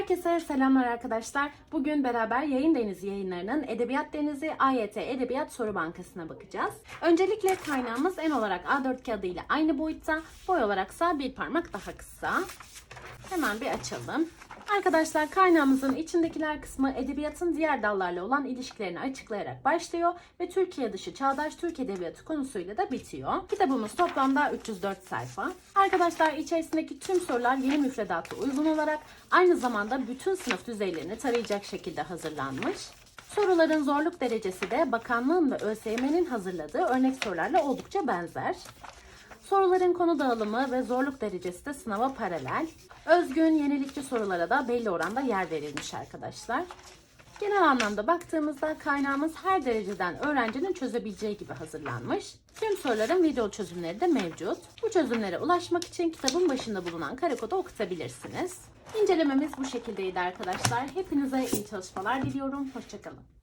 Herkese selamlar arkadaşlar. Bugün beraber Yayın Denizi yayınlarının Edebiyat Denizi AYT Edebiyat Soru Bankası'na bakacağız. Öncelikle kaynağımız en olarak A4 kağıdı ile aynı boyutta, boy olaraksa bir parmak daha kısa. Hemen bir açalım. Arkadaşlar kaynağımızın içindekiler kısmı edebiyatın diğer dallarla olan ilişkilerini açıklayarak başlıyor ve Türkiye dışı çağdaş Türk edebiyatı konusuyla da bitiyor. Kitabımız toplamda 304 sayfa. Arkadaşlar içerisindeki tüm sorular yeni müfredata uygun olarak aynı zamanda bütün sınıf düzeylerini tarayacak şekilde hazırlanmış. Soruların zorluk derecesi de bakanlığın ve ÖSYM'nin hazırladığı örnek sorularla oldukça benzer. Soruların konu dağılımı ve zorluk derecesi de sınava paralel. Özgün, yenilikçi sorulara da belli oranda yer verilmiş arkadaşlar. Genel anlamda baktığımızda kaynağımız her dereceden öğrencinin çözebileceği gibi hazırlanmış. Tüm soruların video çözümleri de mevcut. Bu çözümlere ulaşmak için kitabın başında bulunan kare kodu okutabilirsiniz. İncelememiz bu şekildeydi arkadaşlar. Hepinize iyi çalışmalar diliyorum. Hoşçakalın.